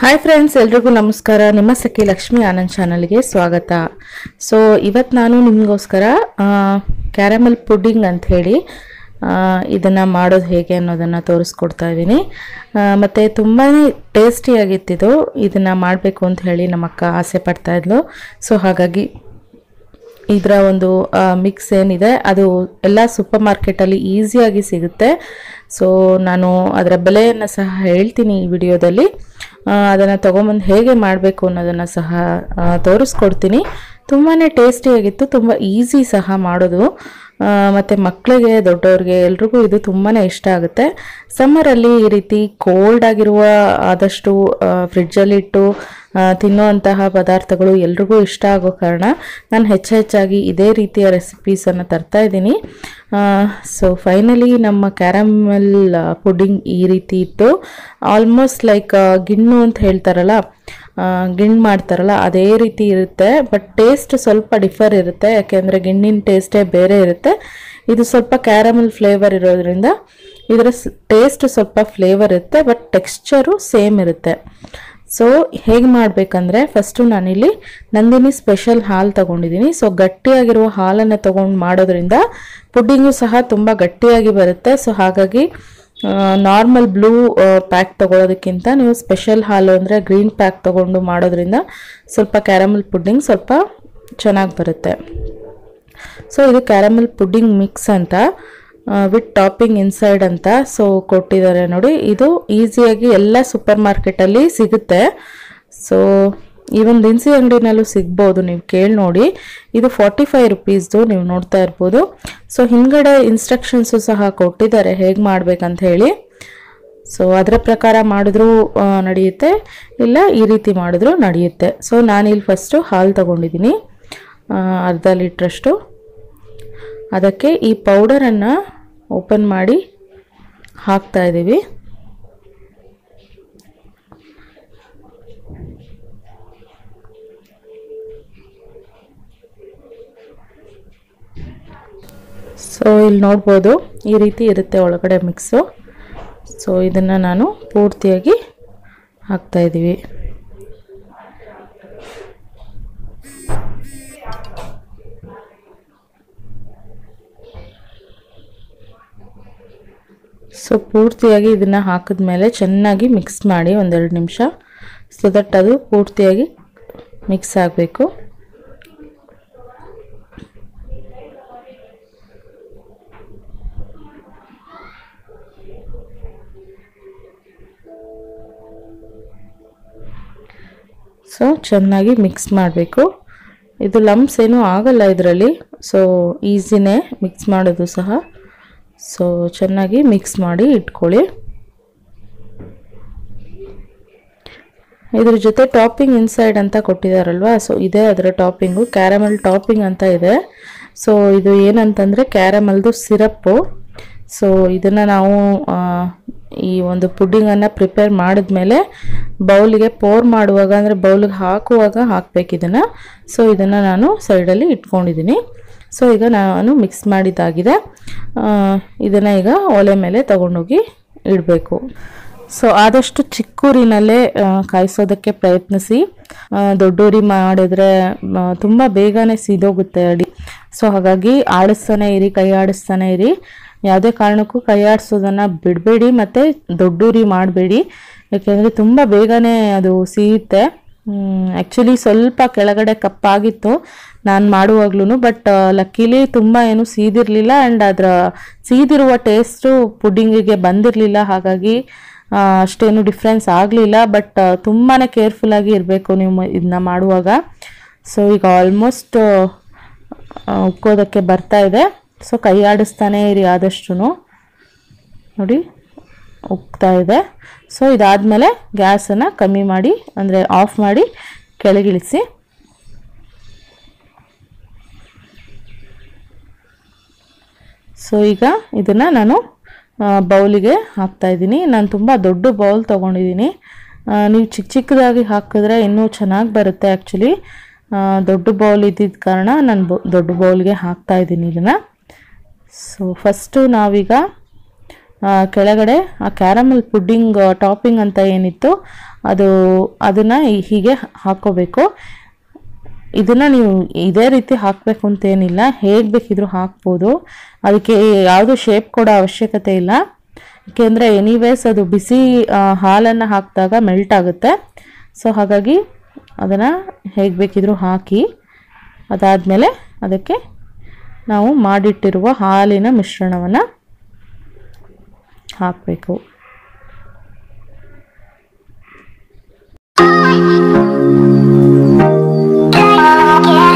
Hi friends ಎಲ್ರಿಗೂ ನಮಸ್ಕಾರ. ನಿಮ್ಮ ಸಖಿ ಲಕ್ಷ್ಮಿ ಆನಂದ್ ಚಾನಲ್ಗೆ ಸ್ವಾಗತ. ಸೊ ಇವತ್ತು ನಾನು ನಿಮಗೋಸ್ಕರ ಕ್ಯಾರಮಲ್ ಪುಡ್ಡಿಂಗ್ ಅಂತ ಹೇಳಿ ಇದನ್ನು ಮಾಡೋದು ಹೇಗೆ ಅನ್ನೋದನ್ನು ತೋರಿಸ್ಕೊಡ್ತಾ ಇದ್ದೀನಿ. ಮತ್ತು ತುಂಬಾ ಟೇಸ್ಟಿಯಾಗಿತ್ತಿದು ಇದನ್ನು ಮಾಡಬೇಕು ಅಂತ ಹೇಳಿ ನಮ್ಮ ಅಕ್ಕ ಆಸೆ ಪಡ್ತಾ ಇದ್ಲು. ಸೊ ಹಾಗಾಗಿ ಇದರ ಒಂದು ಮಿಕ್ಸ್ ಏನಿದೆ, ಅದು ಎಲ್ಲ ಸೂಪರ್ ಮಾರ್ಕೆಟಲ್ಲಿ ಈಸಿಯಾಗಿ ಸಿಗುತ್ತೆ. ಸೊ ನಾನು ಅದರ ಬೆಲೆಯನ್ನು ಸಹ ಹೇಳ್ತೀನಿ ಈ ವಿಡಿಯೋದಲ್ಲಿ. ಅದನ್ನು ತೊಗೊಂಬಂದು ಹೇಗೆ ಮಾಡಬೇಕು ಅನ್ನೋದನ್ನು ಸಹ ತೋರಿಸ್ಕೊಡ್ತೀನಿ. ತುಂಬಾ ಟೇಸ್ಟಿಯಾಗಿತ್ತು, ತುಂಬ ಈಸಿ ಸಹ ಮಾಡೋದು. ಮತ್ತು ಮಕ್ಕಳಿಗೆ ದೊಡ್ಡವ್ರಿಗೆ ಎಲ್ರಿಗೂ ಇದು ತುಂಬಾ ಇಷ್ಟ ಆಗುತ್ತೆ. ಸಮ್ಮರಲ್ಲಿ ಈ ರೀತಿ ಕೋಲ್ಡ್ ಆಗಿರುವ ಆದಷ್ಟು ಫ್ರಿಡ್ಜಲ್ಲಿಟ್ಟು ತಿನ್ನುವಂತಹ ಪದಾರ್ಥಗಳು ಎಲ್ರಿಗೂ ಇಷ್ಟ ಆಗೋ ಕಾರಣ ನಾನು ಹೆಚ್ಚು ಹೆಚ್ಚಾಗಿ ಇದೇ ರೀತಿಯ ರೆಸಿಪೀಸನ್ನು ತರ್ತಾ ಇದ್ದೀನಿ. ಸೊ ಫೈನಲಿ ನಮ್ಮ ಕ್ಯಾರಮೆಲ್ ಪುಡಿಂಗ್ ಈ ರೀತಿ ಇತ್ತು ಆಲ್ಮೋಸ್ಟ್ ಲೈಕ್ ಗಿಣ್ಣು ಅಂತ ಹೇಳ್ತಾರಲ್ಲ ಗಿಣ್ಣು ಮಾಡ್ತಾರಲ್ಲ, ಅದೇ ರೀತಿ ಇರುತ್ತೆ. ಬಟ್ ಟೇಸ್ಟ್ ಸ್ವಲ್ಪ ಡಿಫರ್ ಇರುತ್ತೆ. ಯಾಕೆಂದರೆ ಗಿಣ್ಣಿನ ಟೇಸ್ಟೇ ಬೇರೆ ಇರುತ್ತೆ. ಇದು ಸ್ವಲ್ಪ ಕ್ಯಾರಮಲ್ ಫ್ಲೇವರ್ ಇರೋದ್ರಿಂದ ಇದರ ಟೇಸ್ಟ್ ಸ್ವಲ್ಪ ಫ್ಲೇವರ್ ಇರುತ್ತೆ ಬಟ್ ಟೆಕ್ಸ್ಚರು ಸೇಮ್ ಇರುತ್ತೆ. ಸೊ ಹೇಗೆ ಮಾಡಬೇಕಂದ್ರೆ ಫಸ್ಟು ನಾನಿಲ್ಲಿ ನಂದಿನಿ ಸ್ಪೆಷಲ್ ಹಾಲು ತಗೊಂಡಿದ್ದೀನಿ ಸೊ ಗಟ್ಟಿಯಾಗಿರುವ ಹಾಲನ್ನು ತೊಗೊಂಡು ಮಾಡೋದ್ರಿಂದ ಪುಡ್ಡಿಂಗು ಸಹ ತುಂಬ ಗಟ್ಟಿಯಾಗಿ ಬರುತ್ತೆ. ಸೊ ಹಾಗಾಗಿ ನಾರ್ಮಲ್ ಬ್ಲೂ ಪ್ಯಾಕ್ ತೊಗೊಳೋದಕ್ಕಿಂತ ನೀವು ಸ್ಪೆಷಲ್ ಹಾಲು ಅಂದರೆ ಗ್ರೀನ್ ಪ್ಯಾಕ್ ತಗೊಂಡು ಮಾಡೋದ್ರಿಂದ ಸ್ವಲ್ಪ ಕ್ಯಾರಮಲ್ ಪುಡ್ಡಿಂಗ್ ಸ್ವಲ್ಪ ಚೆನ್ನಾಗಿ ಬರುತ್ತೆ. ಸೊ ಇದು ಕ್ಯಾರಮಲ್ ಪುಡ್ಡಿಂಗ್ ಮಿಕ್ಸ್ ಅಂತ ವಿತ್ ಟಾಪಿಂಗ್ ಇನ್ಸೈಡ್ ಅಂತ ಸೊ ಕೊಟ್ಟಿದ್ದಾರೆ ನೋಡಿ. ಇದು ಈಸಿಯಾಗಿ ಎಲ್ಲ ಸೂಪರ್ ಮಾರ್ಕೆಟಲ್ಲಿ ಸಿಗುತ್ತೆ. ಸೊ ಈವನ್ ದಿನಸಿ ಅಂಗಡಿನಲ್ಲೂ ಸಿಗ್ಬೋದು, ನೀವು ಕೇಳಿ ನೋಡಿ. ಇದು ಫಾರ್ಟಿ ಫೈವ್ ರುಪೀಸ್ದು ನೀವು ನೋಡ್ತಾ ಇರ್ಬೋದು. ಸೊ ಹಿಂದ್ಗಡೆ ಇನ್ಸ್ಟ್ರಕ್ಷನ್ಸು ಸಹ ಕೊಟ್ಟಿದ್ದಾರೆ, ಹೇಗೆ ಮಾಡ್ಬೇಕಂತ ಹೇಳಿ. ಸೊ ಅದರ ಪ್ರಕಾರ ಮಾಡಿದ್ರೂ ನಡೆಯುತ್ತೆ. ಇಲ್ಲ, ಈ ರೀತಿ ಮಾಡಿದ್ರೂ ನಡೆಯುತ್ತೆ. ಸೊ ನಾನಿಲ್ಲಿ ಫಸ್ಟು ಹಾಲು ತಗೊಂಡಿದ್ದೀನಿ ಅರ್ಧ ಲೀಟ್ರಷ್ಟು. ಅದಕ್ಕೆ ಈ ಪೌಡರನ್ನು ಓಪನ್ ಮಾಡಿ ಹಾಕ್ತಾ ಇದ್ದೀವಿ. ಸೊ ಇಲ್ಲಿ ನೋಡ್ಬೋದು ಈ ರೀತಿ ಇರುತ್ತೆ ಒಳಗಡೆ ಮಿಕ್ಸು ಸೊ ಇದನ್ನು ನಾನು ಪೂರ್ತಿಯಾಗಿ ಹಾಕ್ತಾ ಇದ್ದೀವಿ ಸೊ ಪೂರ್ತಿಯಾಗಿ ಇದನ್ನು ಹಾಕಿದ್ಮೇಲೆ ಚೆನ್ನಾಗಿ ಮಿಕ್ಸ್ ಮಾಡಿ ಒಂದೆರಡು ನಿಮಿಷ ಸೊ ದಟ್ ಅದು ಪೂರ್ತಿಯಾಗಿ ಮಿಕ್ಸ್ ಆಗಬೇಕು. ಸೊ ಚೆನ್ನಾಗಿ ಮಿಕ್ಸ್ ಮಾಡಬೇಕು. ಇದು ಲಂಪ್ಸ್ ಏನೂ ಆಗಲ್ಲ ಇದರಲ್ಲಿ. ಸೊ ಈಸಿನೇ ಮಿಕ್ಸ್ ಮಾಡೋದು ಸಹ. ಸೊ ಚೆನ್ನಾಗಿ ಮಿಕ್ಸ್ ಮಾಡಿ ಇಟ್ಕೊಳ್ಳಿ. ಇದ್ರ ಜೊತೆ ಟಾಪಿಂಗ್ ಇನ್ಸೈಡ್ ಅಂತ ಕೊಟ್ಟಿದಾರಲ್ವಾ? ಸೊ ಇದೇ ಅದರ ಟಾಪಿಂಗು. ಕ್ಯಾರಮಲ್ ಟಾಪಿಂಗ್ ಅಂತ ಇದೆ. ಸೊ ಇದು ಏನಂತಂದರೆ ಕ್ಯಾರಮಲ್ದು ಸಿರಪ್ಪು. ಸೊ ಇದನ್ನು ನಾವು ಈ ಒಂದು ಪುಡ್ಡಿಂಗನ್ನು ಪ್ರಿಪೇರ್ ಮಾಡಿದ್ಮೇಲೆ ಬೌಲಿಗೆ ಪೋರ್ ಮಾಡುವಾಗ, ಅಂದರೆ ಬೌಲಿಗೆ ಹಾಕುವಾಗ ಹಾಕ್ಬೇಕು ಇದನ್ನು. ಸೊ ಇದನ್ನು ನಾನು ಸೈಡಲ್ಲಿ ಇಟ್ಕೊಂಡಿದ್ದೀನಿ ಸೊ ಈಗ ನಾನು ಮಿಕ್ಸ್ ಮಾಡಿದ್ದಾಗಿದೆ. ಇದನ್ನು ಈಗ ಒಲೆ ಮೇಲೆ ತಗೊಂಡೋಗಿ ಇಡಬೇಕು. ಸೊ ಆದಷ್ಟು ಚಿಕ್ಕೂರಿನಲ್ಲೇ ಕಾಯಿಸೋದಕ್ಕೆ ಪ್ರಯತ್ನಿಸಿ. ದೊಡ್ಡೂರಿ ಮಾಡಿದ್ರೆ ತುಂಬ ಬೇಗನೆ ಸೀದೋಗುತ್ತೆ ಅಡಿ. ಸೊ ಹಾಗಾಗಿ ಆಡಿಸ್ತಾನೆ ಇರಿ, ಕೈ ಆಡಿಸ್ತಾನೆ ಇರಿ. ಯಾವುದೇ ಕಾರಣಕ್ಕೂ ಕೈ ಆಡಿಸೋದನ್ನು ಬಿಡಬೇಡಿ ಮತ್ತು ದೊಡ್ಡೂರಿ ಮಾಡಬೇಡಿ. ಯಾಕೆಂದರೆ ತುಂಬ ಬೇಗನೆ ಅದು ಸೀಯುತ್ತೆ. ಆ್ಯಕ್ಚುಲಿ ಸ್ವಲ್ಪ ಕೆಳಗಡೆ ಕಪ್ಪಾಗಿತ್ತು ನಾನು ಮಾಡುವಾಗ್ಲೂ ಬಟ್ ಲಕ್ಕಿಲಿ ತುಂಬ ಏನು ಸೀದಿರಲಿಲ್ಲ ಆ್ಯಂಡ್ ಅದರ ಸೀದಿರುವ ಟೇಸ್ಟು ಪುಡ್ಡಿಂಗಿಗೆ ಬಂದಿರಲಿಲ್ಲ, ಹಾಗಾಗಿ ಅಷ್ಟೇನು ಡಿಫ್ರೆನ್ಸ್ ಆಗಲಿಲ್ಲ ಬಟ್ ತುಂಬಾ ಕೇರ್ಫುಲ್ಲಾಗಿ ಇರಬೇಕು ನೀವು ಇದನ್ನ ಮಾಡುವಾಗ. ಸೊ ಈಗ ಆಲ್ಮೋಸ್ಟ್ ಉಕ್ಕೋದಕ್ಕೆ ಬರ್ತಾ ಇದೆ. ಸೊ ಕೈ ಆಡಿಸ್ತಾನೆ ಇರಿ ಆದಷ್ಟು ನೋಡಿ, ಉಕ್ತಾ ಇದೆ. ಸೊ ಇದಾದಮೇಲೆ ಗ್ಯಾಸನ್ನು ಕಮ್ಮಿ ಮಾಡಿ, ಅಂದರೆ ಆಫ್ ಮಾಡಿ ಕೆಳಗಿಳಿಸಿ. ಸೊ ಈಗ ಇದನ್ನು ನಾನು ಬೌಲಿಗೆ ಹಾಕ್ತಾ ಇದ್ದೀನಿ. ನಾನು ತುಂಬ ದೊಡ್ಡ ಬೌಲ್ ತೊಗೊಂಡಿದ್ದೀನಿ. ನೀವು ಚಿಕ್ಕ ಚಿಕ್ಕದಾಗಿ ಹಾಕಿದ್ರೆ ಇನ್ನೂ ಚೆನ್ನಾಗಿ ಬರುತ್ತೆ ಆ್ಯಕ್ಚುಲಿ ದೊಡ್ಡ ಬೌಲ್ ಇದ್ದಿದ್ದ ಕಾರಣ ನಾನು ದೊಡ್ಡ ಬೌಲ್ಗೆ ಹಾಕ್ತಾ ಇದ್ದೀನಿ ಇದನ್ನು. ಸೊ ಫಸ್ಟು ನಾವೀಗ ಕೆಳಗಡೆ ಆ ಕ್ಯಾರಮಲ್ ಪುಡ್ಡಿಂಗ್ ಟಾಪಿಂಗ್ ಅಂತ ಏನಿತ್ತು ಅದು, ಅದನ್ನು ಹೀಗೆ ಹಾಕ್ಕೋಬೇಕು ಇದನ್ನು ನೀವು ಇದೇ ರೀತಿ ಹಾಕಬೇಕು ಅಂತೇನಿಲ್ಲ ಹೇಗೆ ಬೇಕಿದ್ರೂ ಹಾಕ್ಬೋದು. ಅದಕ್ಕೆ ಯಾವುದು ಶೇಪ್ ಕೊಡೋ ಅವಶ್ಯಕತೆ ಇಲ್ಲ. ಏಕೆಂದರೆ ಎನಿವೇಸ್ ಅದು ಬಿಸಿ ಹಾಲನ್ನು ಹಾಕಿದಾಗ ಮೆಲ್ಟ್ ಆಗುತ್ತೆ. ಸೊ ಹಾಗಾಗಿ ಅದನ್ನು ಹೇಗೆ ಬೇಕಿದ್ರೂ ಹಾಕಿ, ಅದಾದಮೇಲೆ ಅದಕ್ಕೆ ನಾವು ಮಾಡಿಟ್ಟಿರುವ ಹಾಲಿನ ಮಿಶ್ರಣವನ್ನು ಹಾಕಬೇಕು. ಸೊ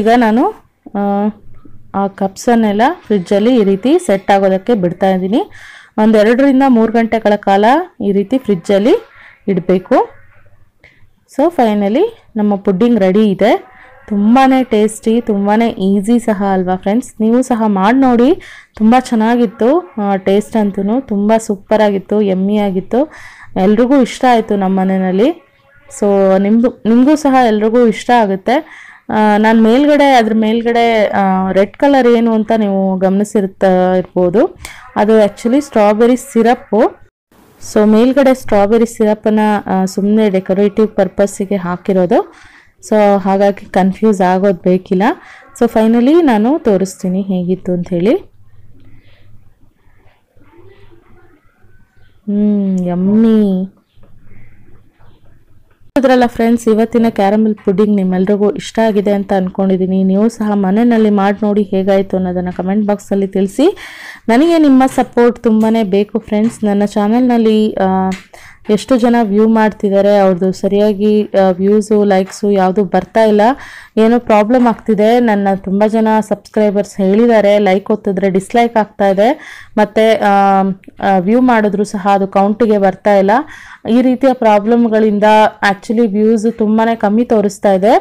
ಈಗ ನಾನು ಆ, ಕಪ್ಸನ್ನೆಲ್ಲ ಫ್ರಿಜ್ಜಲ್ಲಿ ಈ ರೀತಿ ಸೆಟ್ ಆಗೋದಕ್ಕೆ ಬಿಡ್ತಾ ಇದ್ದೀನಿ. ಒಂದೆರಡರಿಂದ ಮೂರು ಗಂಟೆಗಳ ಕಾಲ ಈ ರೀತಿ ಫ್ರಿಜ್ಜಲ್ಲಿ ಇಡಬೇಕು. ಸೊ ಫೈನಲಿ ನಮ್ಮ ಪುಡ್ಡಿಂಗ್ ರೆಡಿ ಇದೆ. ತುಂಬಾ ಟೇಸ್ಟಿ ತುಂಬಾ ಈಸಿ ಸಹ ಅಲ್ವಾ ಫ್ರೆಂಡ್ಸ್ ನೀವು ಸಹ ಮಾಡಿ ನೋಡಿ. ತುಂಬ ಚೆನ್ನಾಗಿತ್ತು ಟೇಸ್ಟ್ ಅಂತೂ ತುಂಬ ಸೂಪರಾಗಿತ್ತು ಆಗಿತ್ತು ಎಲ್ರಿಗೂ ಇಷ್ಟ ಆಯಿತು ನಮ್ಮ ಮನೆಯಲ್ಲಿ ಸೊ ನಿಮ್ಮದು ನಿಮಗೂ ಸಹ ಎಲ್ರಿಗೂ ಇಷ್ಟ ಆಗುತ್ತೆ. ನಾನು ಮೇಲ್ಗಡೆ, ಅದ್ರ ಮೇಲ್ಗಡೆ ರೆಡ್ ಕಲರ್ ಏನು ಅಂತ ನೀವು ಗಮನಿಸಿರ್ತಾ ಇರ್ಬೋದು. ಅದು ಆ್ಯಕ್ಚುಲಿ ಸ್ಟ್ರಾಬೆರಿ ಸಿರಪ್ಪು ಸೊ ಮೇಲ್ಗಡೆ ಸ್ಟ್ರಾಬೆರಿ ಸಿರಪನ್ನು ಸುಮ್ಮನೆ ಡೆಕೋರೇಟಿವ್ ಪರ್ಪಸ್ಸಿಗೆ ಹಾಕಿರೋದು. ಸೊ ಹಾಗಾಗಿ ಕನ್ಫ್ಯೂಸ್ ಆಗೋದು ಬೇಕಿಲ್ಲ. ಸೊ ಫೈನಲಿ ನಾನು ತೋರಿಸ್ತೀನಿ ಹೇಗಿತ್ತು ಅಂಥೇಳಿ ಹ್ಞೂ ಯಮ್ಮಿ ಅದ್ರಲ್ಲ ಫ್ರೆಂಡ್ಸ್ ಇವತ್ತಿನ ಕ್ಯಾರಮಲ್ ಪುಡ್ಡಿಂಗ್ ನಿಮ್ಮೆಲ್ರಿಗೂ ಇಷ್ಟ ಆಗಿದೆ ಅಂತ ಅಂದ್ಕೊಂಡಿದ್ದೀನಿ ನೀವು ಸಹ ಮನೆಯಲ್ಲಿ ಮಾಡಿ ನೋಡಿ ಹೇಗಾಯಿತು ಅನ್ನೋದನ್ನು ಕಮೆಂಟ್ ಬಾಕ್ಸಲ್ಲಿ ತಿಳಿಸಿ. ನನಗೆ ನಿಮ್ಮ ಸಪೋರ್ಟ್ ತುಂಬಾ ಬೇಕು ಫ್ರೆಂಡ್ಸ್ ನನ್ನ ಚಾನಲ್ನಲ್ಲಿ ಎಷ್ಟು ಜನ ವ್ಯೂ ಮಾಡ್ತಿದ್ದಾರೆ ಅವ್ರದ್ದು ಸರಿಯಾಗಿ ವ್ಯೂಸು ಲೈಕ್ಸು ಯಾವುದು ಬರ್ತಾ ಇಲ್ಲ. ಏನೋ ಪ್ರಾಬ್ಲಮ್ ಆಗ್ತಿದೆ. ನನ್ನ ತುಂಬ ಜನ ಸಬ್ಸ್ಕ್ರೈಬರ್ಸ್ ಹೇಳಿದ್ದಾರೆ. ಲೈಕ್ ಒತ್ತಿದ್ರೆ ಡಿಸ್ಲೈಕ್ ಆಗ್ತಾ ಇದೆ. ಮತ್ತು ವ್ಯೂ ಮಾಡಿದ್ರು ಸಹ ಅದು ಕೌಂಟಿಗೆ ಬರ್ತಾ ಇಲ್ಲ. ಈ ರೀತಿಯ ಪ್ರಾಬ್ಲಮ್ಗಳಿಂದ ಆ್ಯಕ್ಚುಲಿ ವ್ಯೂಸ್ ತುಂಬಾ ಕಮ್ಮಿ ತೋರಿಸ್ತಾ ಇದೆ.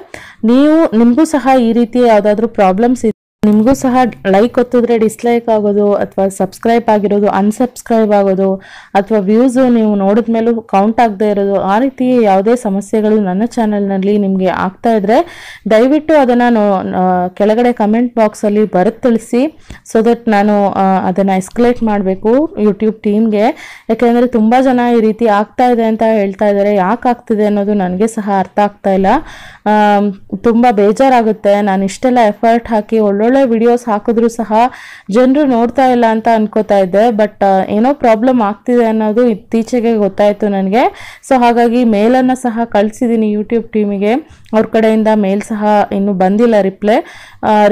ನೀವು, ನಿಮಗೂ ಸಹ ಈ ರೀತಿ ಯಾವುದಾದ್ರೂ ಪ್ರಾಬ್ಲಮ್ಸ್ ನಿಮಗೂ ಸಹ ಲೈಕ್ ಒತ್ತಿದ್ರೆ ಡಿಸ್ಲೈಕ್ ಆಗೋದು ಅಥವಾ ಸಬ್ಸ್ಕ್ರೈಬ್ ಆಗಿರೋದು ಅನ್ಸಬ್ಸ್ಕ್ರೈಬ್ ಆಗೋದು ಅಥವಾ ವ್ಯೂಸು ನೀವು ನೋಡಿದ ಮೇಲೂ ಕೌಂಟ್ ಆಗದೆ ಇರೋದು, ಆ ರೀತಿ ಯಾವುದೇ ಸಮಸ್ಯೆಗಳು ನನ್ನ ಚಾನಲ್ನಲ್ಲಿ ನಿಮಗೆ ಆಗ್ತಾ ಇದ್ರೆ ದಯವಿಟ್ಟು ಅದನ್ನು ಕೆಳಗಡೆ ಕಮೆಂಟ್ ಬಾಕ್ಸಲ್ಲಿ ಬರೆದು ತಿಳಿಸಿ ಸೊ ದಟ್ ನಾನು ಅದನ್ನು ಎಸ್ಕಲೇಟ್ ಮಾಡಬೇಕು ಯೂಟ್ಯೂಬ್ ಟೀಮ್ಗೆ ಯಾಕೆಂದರೆ ತುಂಬ ಜನ ಈ ರೀತಿ ಆಗ್ತಾ ಇದೆ ಅಂತ ಹೇಳ್ತಾ ಇದ್ದಾರೆ ಯಾಕೆ ಆಗ್ತಿದೆ ಅನ್ನೋದು ನನಗೆ ಸಹ ಅರ್ಥ ಆಗ್ತಾ ಇಲ್ಲ. ತುಂಬ ಬೇಜಾರಾಗುತ್ತೆ. ನಾನು ಇಷ್ಟೆಲ್ಲ ಎಫರ್ಟ್ ಹಾಕಿ ಒಳ್ಳೊಳ್ಳೆ ವಿಡಿಯೋಸ್ ಹಾಕಿದ್ರು ಸಹ ಜನರು ನೋಡ್ತಾ ಇಲ್ಲ ಅಂತ ಅನ್ಕೋತಾ ಇದ್ದೆ. ಬಟ್ ಏನೋ ಪ್ರಾಬ್ಲಮ್ ಆಗ್ತಿದೆ ಅನ್ನೋದು ಇತ್ತೀಚೆಗೆ ಗೊತ್ತಾಯಿತು ನನಗೆ. ಸೊ ಹಾಗಾಗಿ ಮೇಲನ್ನು ಸಹ ಕಳಿಸಿದ್ದೀನಿ ಯೂಟ್ಯೂಬ್ ಟೀಮಿಗೆ ಅವ್ರ ಕಡೆಯಿಂದ ಮೇಲ್ ಸಹ ಇನ್ನೂ ಬಂದಿಲ್ಲ ರಿಪ್ಲೈ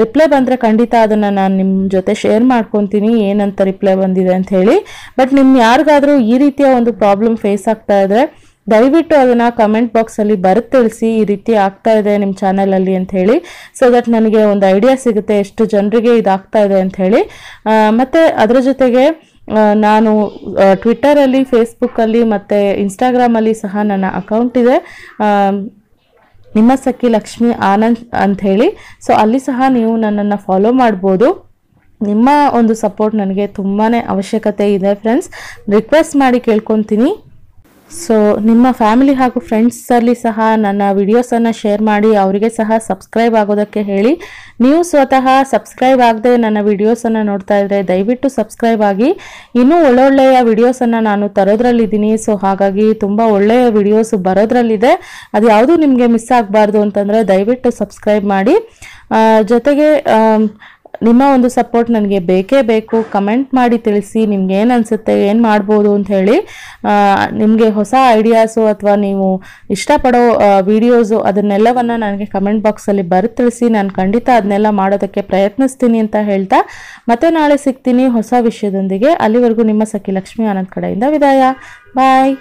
ರಿಪ್ಲೈ ಬಂದರೆ ಖಂಡಿತ ಅದನ್ನು ನಾನು ನಿಮ್ಮ ಜೊತೆ ಶೇರ್ ಮಾಡ್ಕೊತೀನಿ. ಏನಂತ ರಿಪ್ಲೈ ಬಂದಿದೆ ಅಂತ ಹೇಳಿ. ಬಟ್ ನಿಮ್ಮ ಯಾರಿಗಾದರೂ ಈ ರೀತಿಯ ಒಂದು ಪ್ರಾಬ್ಲಮ್ ಫೇಸ್ ಆಗ್ತಾ ಇದ್ರೆ ದಯವಿಟ್ಟು ಅದನ್ನು ಕಮೆಂಟ್ ಬಾಕ್ಸಲ್ಲಿ ಬರೆದು ತಿಳಿಸಿ ಈ ರೀತಿ ಆಗ್ತಾ ಇದೆ ನಿಮ್ಮ ಚಾನಲಲ್ಲಿ ಅಂತ ಹೇಳಿ ಸೊ ದಟ್ ನನಗೆ ಒಂದು ಐಡಿಯಾ ಸಿಗುತ್ತೆ ಎಷ್ಟು ಜನರಿಗೆ ಇದಾಗ್ತಾ ಇದೆ ಅಂತ ಹೇಳಿ. ಮತ್ತೆ ಅದರ ಜೊತೆಗೆ ನಾನು ಟ್ವಿಟ್ಟರಲ್ಲಿ ಫೇಸ್ಬುಕ್ಕಲ್ಲಿ ಮತ್ತು ಇನ್ಸ್ಟಾಗ್ರಾಮಲ್ಲಿ ಸಹ ನನ್ನ ಅಕೌಂಟ್ ಇದೆ. ನಿಮ್ಮ ಸಖಿ ಲಕ್ಷ್ಮಿ ಆನಂದ್ ಅಂತ ಹೇಳಿ ಸೊ ಅಲ್ಲಿ ಸಹ ನೀವು ನನ್ನನ್ನು ಫಾಲೋ ಮಾಡ್ಬೋದು. ನಿಮ್ಮ ಒಂದು ಸಪೋರ್ಟ್ ನನಗೆ ತುಂಬಾ ಅವಶ್ಯಕತೆ ಇದೆ ಫ್ರೆಂಡ್ಸ್ ರಿಕ್ವೆಸ್ಟ್ ಮಾಡಿ ಕೇಳ್ಕೊತೀನಿ. ಸೊ ನಿಮ್ಮ ಫ್ಯಾಮಿಲಿ ಹಾಗೂ ಫ್ರೆಂಡ್ಸಲ್ಲಿ ಸಹ ನನ್ನ ವಿಡಿಯೋಸನ್ನು ಶೇರ್ ಮಾಡಿ ಅವರಿಗೆ ಸಹ ಸಬ್ಸ್ಕ್ರೈಬ್ ಆಗೋದಕ್ಕೆ ಹೇಳಿ. ನೀವು ಸ್ವತಃ ಸಬ್ಸ್ಕ್ರೈಬ್ ಆಗದೆ ನನ್ನ ವಿಡಿಯೋಸನ್ನು ನೋಡ್ತಾ ಇದ್ದರೆ ದಯವಿಟ್ಟು ಸಬ್ಸ್ಕ್ರೈಬ್ ಆಗಿ. ಇನ್ನೂ ಒಳ್ಳೊಳ್ಳೆಯ ವಿಡಿಯೋಸನ್ನು ನಾನು ತರೋದ್ರಲ್ಲಿದ್ದೀನಿ. ಸೊ ಹಾಗಾಗಿ ತುಂಬ ಒಳ್ಳೆಯ ವಿಡಿಯೋಸ್ ಬರೋದ್ರಲ್ಲಿದೆ. ಅದು ಯಾವುದು ನಿಮಗೆ ಮಿಸ್ ಆಗಬಾರ್ದು ಅಂತಂದರೆ ದಯವಿಟ್ಟು ಸಬ್ಸ್ಕ್ರೈಬ್ ಮಾಡಿ. ಜೊತೆಗೆ ನಿಮ್ಮ ಒಂದು ಸಪೋರ್ಟ್ ನನಗೆ ಬೇಕೇ ಬೇಕು. ಕಮೆಂಟ್ ಮಾಡಿ ತಿಳಿಸಿ ನಿಮ್ಗೆ ಏನು ಅನಿಸುತ್ತೆ, ಏನು ಮಾಡ್ಬೋದು ಅಂತ ಹೇಳಿ ನಿಮಗೆ ಹೊಸ ಐಡಿಯಾಸು ಅಥವಾ ನೀವು ಇಷ್ಟಪಡೋ ವಿಡಿಯೋಸು ಅದನ್ನೆಲ್ಲವನ್ನು ನನಗೆ ಕಮೆಂಟ್ ಬಾಕ್ಸಲ್ಲಿ ಬರೆದು ತಿಳಿಸಿ, ನಾನು ಖಂಡಿತ ಅದನ್ನೆಲ್ಲ ಮಾಡೋದಕ್ಕೆ ಪ್ರಯತ್ನಿಸ್ತೀನಿ ಅಂತ ಹೇಳ್ತಾ, ಮತ್ತೆ ನಾಳೆ ಸಿಗ್ತೀನಿ ಹೊಸ ವಿಷಯದೊಂದಿಗೆ. ಅಲ್ಲಿವರೆಗೂ ನಿಮ್ಮ ಸಖಿ ಲಕ್ಷ್ಮೀ ಆನಂದ್ ಕಡೆಯಿಂದ ವಿದಾಯ. ಬಾಯ್